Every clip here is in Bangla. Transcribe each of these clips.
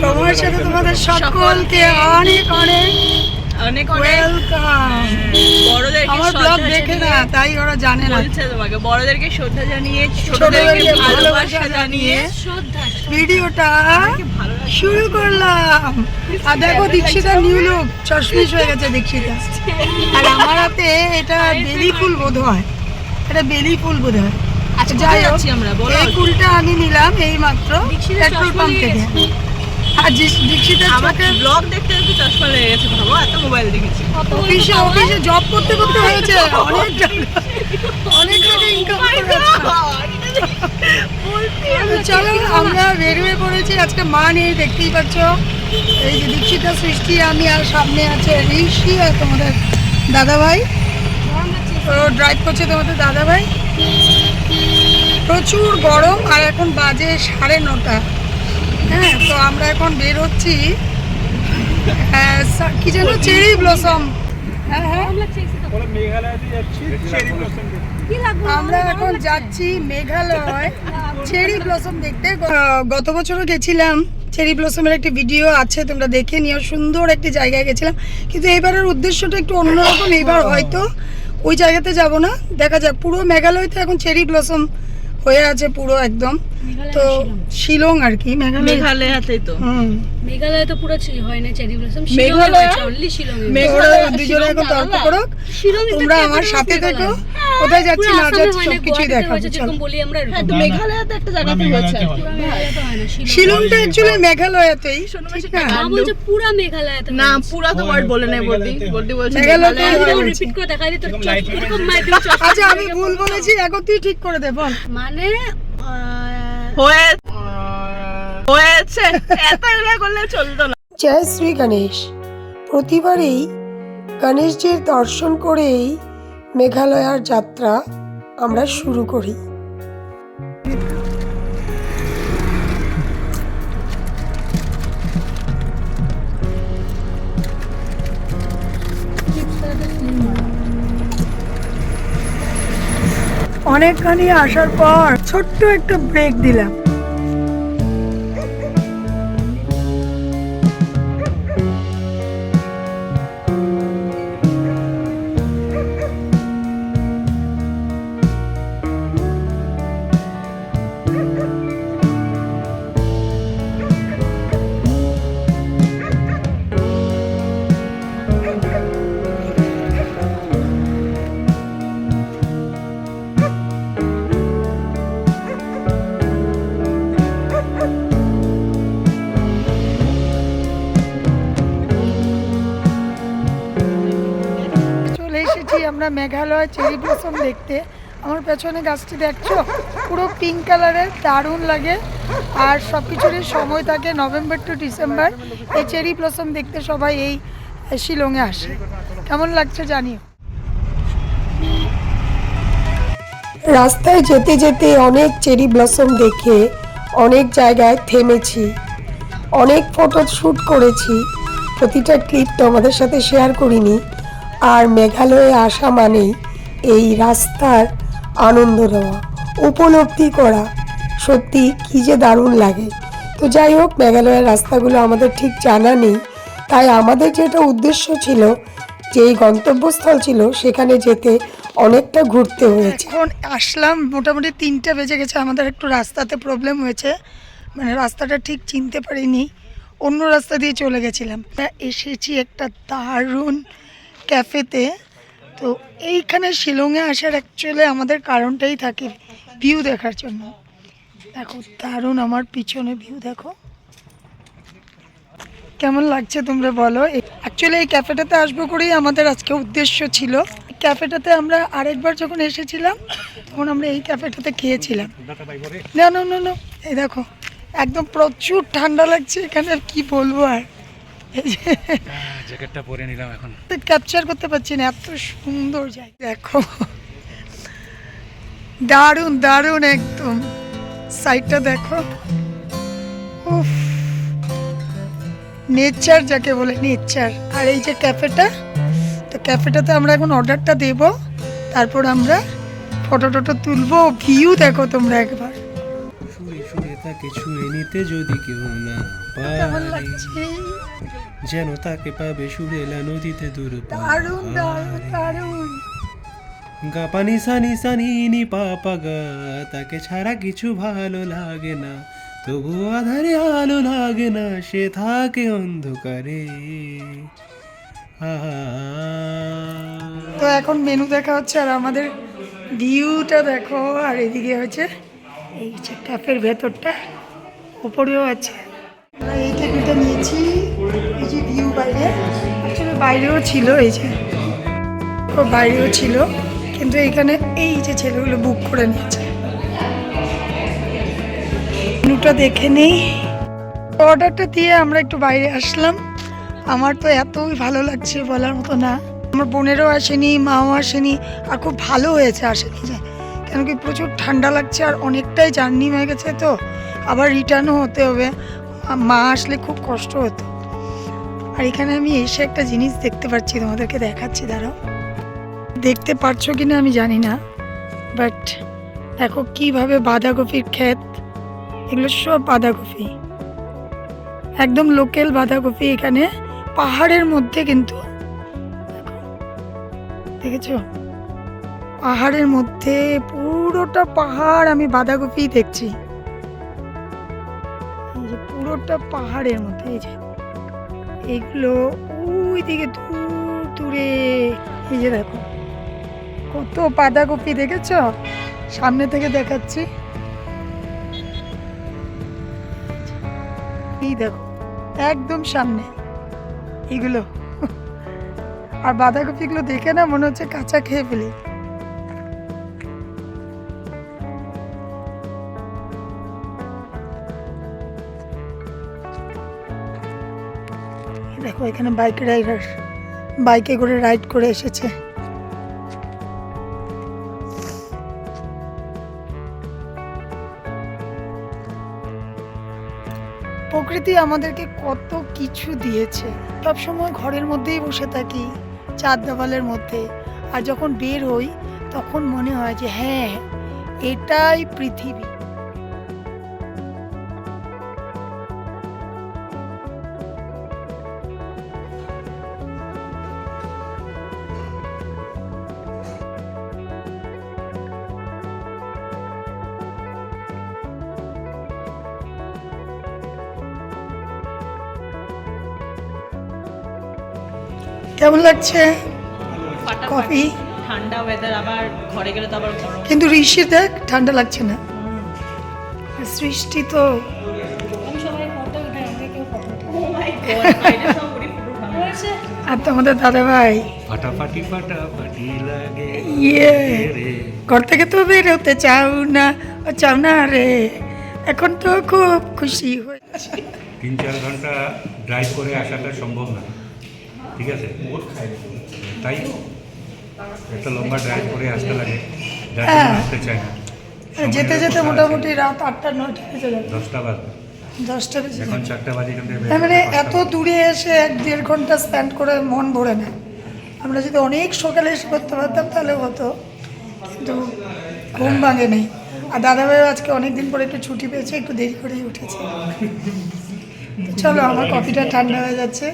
সময়ের সাথে তোমাদের সকলকে অনেক অনেক অনেক অনেক। ওয়েলকাম বড়দেরকে আমার ব্লগ দেখে না তাই ওরা জানে না। বলছে তোমাকে বড়দেরকে শ্রদ্ধা জানিয়ে ছোটদেরকে ভালোবাসা ভালোবাসা জানিয়ে। ভিডিওটা শুরু করলাম। আর দেখো দীক্ষিতা নিউ লুক চশমিশ হয়ে গেছে দীক্ষিতা। আর আমার হাতে এটা বেলি ফুল বোধ হয় এটা বেলি ফুল বোধ হয় আচ্ছা যাই যাচ্ছি আমরা বলো। এই ফুলটা আমি নিলাম এই মাত্র পেট্রোল পাম্প থেকে। আর জি- দীক্ষিতার ব্লগ দেখতে দেখতে চশমা লেগে গেছে ভাবো এত মোবাইল দেখেছি। অফিসে অফিসে জব করতে করতে হয়েছে। অনেক টাকা অনেক টাকা ইনকাম চলো আমরা বেরিয়ে পড়েছি। আজকে মা নেই দেখতেই পাচ্ছ। এই যে দীক্ষিতা সৃষ্টি আমি আর সামনে আছে ঋষি আর তোমাদের দাদা ভাই ও ড্রাইভ করছে তোমাদের দাদা ভাই প্রচুর গরম আর এখন বাজে সাড়ে নটা। হ্যাঁ তো আমরা এখন বের হচ্ছি হ্যাঁ, কি যেন চেরি ব্লসম। হ্যাঁ হ্যাঁ। আমরা এখন যাচ্ছি মেঘালয়। চেরি ব্লসম দেখতে। গত বছরও গেছিলাম। চেরি ব্লসমের একটি ভিডিও আছে তোমরা দেখে নিও। সুন্দর একটি জায়গায় গেছিলাম। কিন্তু এবারের উদ্দেশ্যটা একটু অন্যরকম। এবার হয়তো ওই জায়গাতে যাব না। দেখা যাক পুরো মেঘালয়তে এখন চেরি ব্লসম হয়ে আছে পুরো একদম। তো শিলং। আর কি মেঘালয়। মেঘালয়াতেই তো। মেঘালয় তো পুরো হয় না cherry blossom Meghalaya? Only Shillong ওরা দুজনে এখন তর্ক করো তোমরা আমার সাথে থেকো। কোথায় যাচ্ছি না যাচ্ছি সব কিছুই দেখাবো যেরকম বলি আমরা হ্যাঁ তো মেঘালয়াতে একটা জায়গাতে হয়েছে। আর কি। মেঘালয় তো না শিলং। শিলংটা অ্যাকচুয়ালি মেঘালয়তেই। শোনো ঠিক মাসি, না বলছে পুরা মেঘালয় না পুরা তো ওয়ার্ড বলে নাই বলদি। বলদি বলছে মেঘালয় তো মেঘালয়া। রিপিট করে দেখাই দিই তোর চোখ এরকম মার আচ্ছা আমি ভুল বলেছি এখন তুই ঠিক করে দে বল। মানে হয়ে হয়েছে। এত করলে চলতো না। জয় শ্রী গণেশ। প্রতিবারেই গণেশজির দর্শন করেই মেঘালয়ার যাত্রা আমরা শুরু করি। অনেকখানি আসার পর ছোট্ট একটা ব্রেক দিলাম। আমরা মেঘালয় চেরি ব্লসম দেখতে। আমার পেছনে গাছটি দেখছ? পুরো পিঙ্ক কালারের দারুণ লাগে। আর সব কিছুরই সময় থাকে নভেম্বর টু ডিসেম্বর এই চেরি ব্লসম দেখতে সবাই এই শিলংয়ে আসে। কেমন লাগছে জানিও। রাস্তায় যেতে যেতে অনেক চেরি ব্লসম দেখে অনেক জায়গায় থেমেছি। অনেক ফটো শ্যুট করেছি। প্রতিটা ক্লিপ তোমাদের সাথে শেয়ার করিনি। আর মেঘালয়ে আসা মানেই এই রাস্তার আনন্দ নেওয়া, উপলব্ধি করা। সত্যি কী যে দারুণ লাগে। তো যাই হোক, মেঘালয়ের রাস্তাগুলো আমাদের ঠিক জানা নেই। তাই আমাদের যেটা উদ্দেশ্য ছিল যে এই গন্তব্যস্থল ছিল, সেখানে যেতে অনেকটা ঘুরতে হয়েছে। এখন আসলাম, মোটামুটি তিনটে বেজে গেছে, আমাদের একটু রাস্তাতে প্রবলেম হয়েছে। মানে রাস্তাটা ঠিক চিনতে পারিনি। অন্য রাস্তা দিয়ে চলে গেছিলাম। এসেছি একটা দারুণ ক্যাফেতে, তো এইখানে শিলংয়ে আসার অ্যাকচুয়ালি আমাদের কারণটাই থাকে ভিউ দেখার জন্য। দেখো, দারুণ আমার পিছনে ভিউ দেখো। কেমন লাগছে তোমরা বলো? অ্যাকচুয়ালি এই ক্যাফেটাতে আসব করেই আমাদের আজকে উদ্দেশ্য ছিল। ক্যাফেটাতে আমরা আরেকবার যখন এসেছিলাম, তখন আমরা এই ক্যাফেটাতে খেয়েছিলাম। না না না, এই দেখো, একদম প্রচুর ঠান্ডা লাগছে এখানে, আর কি বলব আর। জ্যাকেটটা পরে নিলাম এখন। ক্যাপচার করতে পারছি না এত সুন্দর জায়গা। দেখো। দারুণ দারুণ একদম। সাইডটা দেখো। উফ। নেচার যাকে বলে নেচার আর এই যে ক্যাফেটা তো ক্যাফেটাতে আমরা এখন অর্ডারটা দেব। তারপর আমরা ফটো টটো তুলবো। ভিউ দেখো তোমরা একবার। শুয়ে শুয়ে তাকে ছুঁয়ে নিতে যদি কেউ না পারে যেন তাকে পাবে সুরেলা নদীতে দূর দারুণ গাপানি সানি সানি নি পাপা গা তাকে ছাড়া কিছু ভালো লাগে না। তবু আধারে আলো লাগে না সে থাকে অন্ধকারে। তো এখন মেনু দেখা হচ্ছে আর আমাদের ভিউটা দেখো আর এদিকে হচ্ছে এই ক্যাফের ভেতরটা ওপরেও আছে। এই যে ভিউ বাইরে? অ্যাকচুয়ালি বাইরেও ছিল, এই যে। বাইরেও ছিল, কিন্তু এখানে এই যে ছেলেগুলো বুক করে নিয়েছে। মেনুটা দেখে নেই। অর্ডারটা দিয়ে আমরা একটু বাইরে আসলাম। আমার তো এতই ভালো লাগছে বলার মতো না। আমার বোনেরও আসেনি, মাও আসেনি, আর খুব ভালো হয়েছে আসেনি যে। কেন কি প্রচুর ঠান্ডা লাগছে আর অনেকটাই জার্নি হয়ে গেছে তো। আবার রিটার্নও হতে হবে। মা আসলে খুব কষ্ট হতো। আর এখানে আমি এসে একটা জিনিস দেখতে পাচ্ছি, তোমাদেরকে দেখাচ্ছি, দাঁড়াও। দেখতে পারছ কি না আমি জানি না বাট দেখো কীভাবে বাঁধাকপির ক্ষেত, এগুলো সব বাঁধাকপি। একদম লোকাল বাঁধাকপি এখানে, পাহাড়ের মধ্যে কিন্তু। দেখেছ? পাহাড়ের মধ্যে পুরোটা পাহাড় আমি বাঁধাকপি দেখছি। পুরোটা পাহাড়ের মধ্যে এই যে, এগুলো ওই দিকে দূর দূরে। এই যে দেখো, কত বাঁধাকপি দেখেছ? সামনে থেকে দেখাচ্ছি। এই দেখো, একদম সামনে এগুলো। আর বাঁধাকপিগুলো দেখে না মনে হচ্ছে কাঁচা খেয়ে ফেলি। দেখো, এখানে বাইক রাইডার বাইকে করে রাইড করে এসেছে। প্রকৃতি আমাদেরকে কত কিছু দিয়েছে। সব সময় ঘরের মধ্যেই বসে থাকি, চার দেওয়ালের মধ্যে। আর যখন বের হই, তখন মনে হয় যে হ্যাঁ এটাই পৃথিবী। কেমন লাগছে? কফি? ঠান্ডা ওয়েদার আবার ঘরে গেলে তো আবার কিন্তু ঋষি দেখ ঠান্ডা লাগছে না। সৃষ্টি তো আর তোমাদের দাদা ভাই ফাটাফাটি ফাটাফাটি লাগে। ইয়ে ঘর থেকে তো বেরোতে চাও না ও চাও না রে। এখন তো খুব খুশি হয়েছে তিন চার ঘণ্টা ড্রাইভ করে আসাটা সম্ভব না। ঠিক আছে? তাই? একটা লম্বা ড্রাইভ করে আসতে লাগে। যার জন্য হ্যাঁ। আসতে চায় না। যেতে যেতে মোটামুটি রাত আটটা নয়টা বেজে যাবে দশটা বাজবে। দশটা বেজে এখন চারটা বাজে এখান মানে এত দূরে এসে এক দেড় ঘণ্টা স্পেন্ড করে মন ভরে না। আমরা যদি অনেক সকালে এসে করতে পারতাম তাহলে হতো। কিন্তু ঘুম ভাঙে নেই। আর দাদাভাইও আজকে অনেক দিন পরে একটু ছুটি পেয়েছে একটু দেরি করেই উঠেছে। চলো আমার কফিটা ঠান্ডা হয়ে যাচ্ছে।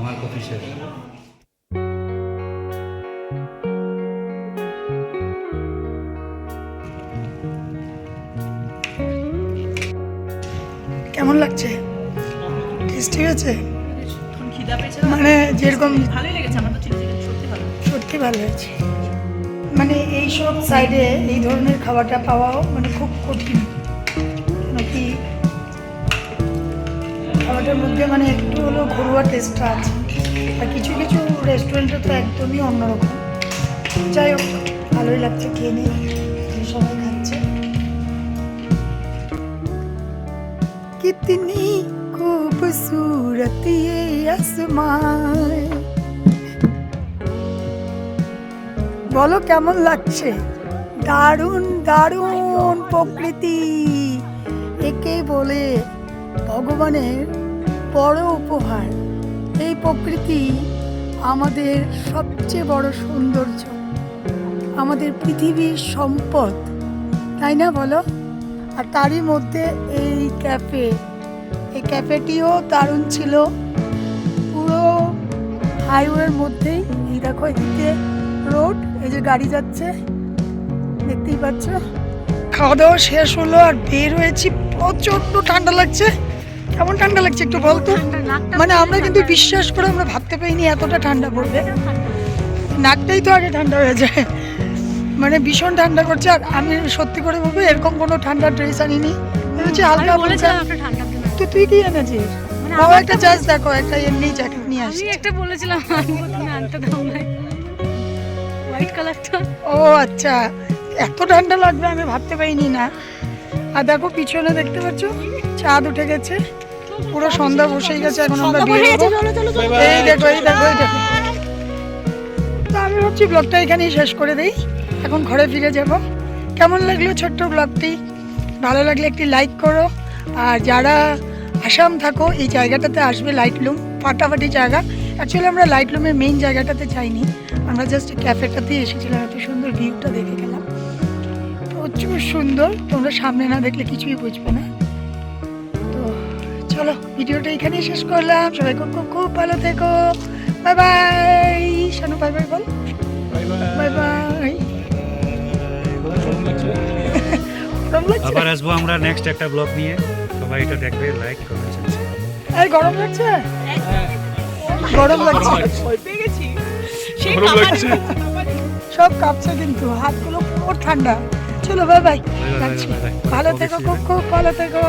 আমার কফি শেষ। কেমন লাগছে? পেয়েছে না? মানে যেরকম ভালোই লেগেছে আমার তো সত্যি ভালো। সত্যি ভালো হয়েছে। মানে এই সব সাইডে এই ধরনের খাবারটা পাওয়াও মানে খুব কঠিন। মধ্যে মানে একটু হলো ঘরোয়া টেস্টটা আছে। আর কিছু কিছু রেস্টুরেন্টে তো একদমই অন্যরকম। যাই হোক, ভালোই লাগছে, খেয়ে নিই সবাই খাচ্ছে। কিতনি খুবসুরত আসমান বলো কেমন লাগছে? দারুণ দারুণ প্রকৃতি। একে বলে ভগবানের বড় উপহার। এই প্রকৃতি আমাদের সবচেয়ে বড় সৌন্দর্য। আমাদের পৃথিবীর সম্পদ, তাই না বলো? আর তারই মধ্যে এই ক্যাফে, এই ক্যাফেটিও দারুণ ছিল। পুরো হাইওয়ের মধ্যেই, এই দেখো এদিকে রোড, এই যে গাড়ি যাচ্ছে, দেখতেই পাচ্ছ। খাওয়া দাওয়া শেষ হলো আর বের হয়েছি প্রচণ্ড ঠান্ডা লাগছে। কেমন ঠান্ডা লাগছে একটু বলতো? মানে আমরা কিন্তু বিশ্বাস করে আমরা ভাবতে পারিনি এতটা ঠান্ডা পড়বে। নাকটাই তো আগে ঠান্ডা হয়ে যায়। মানে ভীষণ ঠান্ডা করছে আর আমি সত্যি করে বলব এরকম কোনো ঠান্ডা ড্রেস আনিনি। ভেবেছি হালকা তো তুই কি এনেছিস? মানে বাবা একটা জাস্ট দেখো একটা এমনি জ্যাকেট নিয়ে আসি একটা বলেছিলাম আনতে দাও হোয়াইট কালারটা ও আচ্ছা এত ঠান্ডা লাগবে আমি ভাবতে পারিনি না। আর দেখো পিছনে দেখতে পাচ্ছ চাঁদ উঠে গেছে। পুরো সন্ধ্যা বসেই গেছে এখন আমরা বেরোবো। এই দেখো এই দেখো এই দেখো। তো আমি ভাবছি ব্লগটা এখানেই শেষ করে দিই। এখন ঘরে ফিরে যাব। কেমন লাগল ছোট্ট ব্লগটি ভালো লাগলে একটি লাইক করো। আর যারা আসাম থাকো এই জায়গাটাতে আসবে লাইটলুম ফাটাফাটি জায়গা। অ্যাকচুয়ালি আমরা লাইটলুমের মেইন জায়গাটাতে যাইনি। আমরা জাস্ট ক্যাফেটাতেই এসেছিলাম এত সুন্দর ভিউটা দেখে গেলাম। প্রচুর সুন্দর তোমরা সামনে না দেখলে কিছুই বুঝবে না। চলো ভিডিওটা এখানেই শেষ করলাম। সবাই খুব খুব খুব ভালো থেকো। Bye bye. Shanu bye bye বল। Bye bye. গরম লাগছে? আবার আসব আমরা নেক্সট একটা ব্লগ নিয়ে। সবাই এটা দেখবে লাইক কমেন্ট এই গরম লাগছে? গরম লাগছে। গরম লাগছে। সব কাঁপছে কিন্তু হাতগুলো পুরো ঠান্ডা। চলো বাই বাই. ভালো থেকো খুব খুব ভালো থেকো।